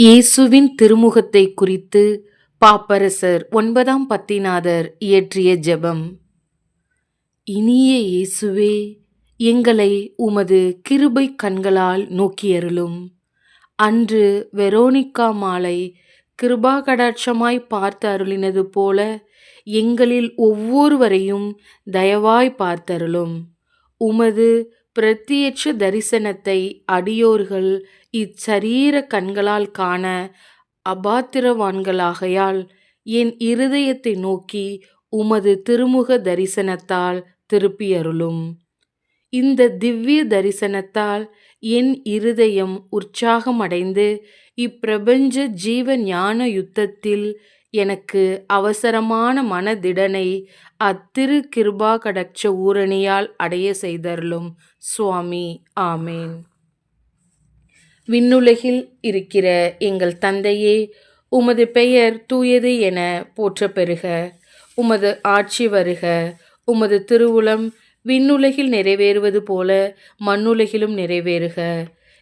இயேசுவின் திருமுகத்தை குறித்து பாப்பரசர் ஒன்பதாம் பத்திநாதர் இயற்றிய ஜெபம். இனிய இயேசுவே எங்களை உமது கிருபை கண்களால் நோக்கியருளும். அன்று வெரோனிக்கா மாலை கிருபாகடாட்சமாய் பார்த்து அருளினது போல எங்களில் ஒவ்வொருவரையும் தயவாய் பார்த்தருளும். உமது பிரத்யட்ச தரிசனத்தை அடியோர்கள் இச்சரீர கண்களால் காண அபாத்திரவான்களாகையால் என் இருதயத்தை நோக்கி உமது திருமுக தரிசனத்தால் திருப்பியருளும். இந்த திவ்ய தரிசனத்தால் என் இருதயம் உற்சாகமடைந்து இப்பிரபஞ்ச ஜீவ ஞான யுத்தத்தில் எனக்கு அவசரமான மனதிடனை அத்திரு கிருபா கடட்ச ஊரணியால் அடைய செய்தருளும். சுவாமி ஆமேன். விண்ணுலகில் இருக்கிற எங்கள் தந்தையே உமது பெயர் தூயது என போற்ற பெறுக உமது ஆட்சி வருக. உமது திருவுளம் விண்ணுலகில் நிறைவேறுவது போல மண்ணுலகிலும் நிறைவேறுக.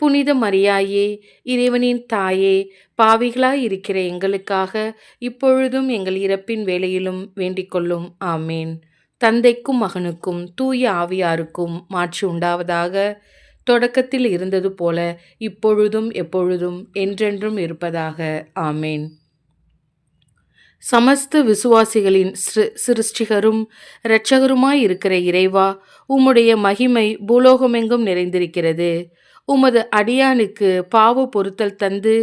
புனித மரியாயே இறைவனின் தாயே பாவிகளாய் இருக்கிற எங்களுக்காக இப்பொழுதும் எங்கள் இறப்பின் வேலையிலும் வேண்டிக்கொள்ளும் ஆமேன். தந்தைக்கும் மகனுக்கும் தூய ஆவியாருக்கும் மாற்றி உண்டாவதாக தொடக்கத்தில் இருந்தது போல இப்பொழுதும் எப்பொழுதும் என்றென்றும் இருப்பதாக. ஆமேன். சமஸ்த விசுவாசிகளின் சிருஷ்டிகரும் இரட்சகருமாய் இருக்கிற இறைவா உம்முடைய மகிமை பூலோகமெங்கும் நிறைந்திருக்கிறது. உமது அடியானுக்கு பாவ பொருத்தல் தந்து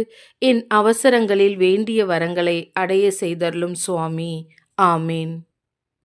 என் அவசரங்களில் வேண்டிய வரங்களை அடைய செய்தருளும் சுவாமி. ஆமீன்.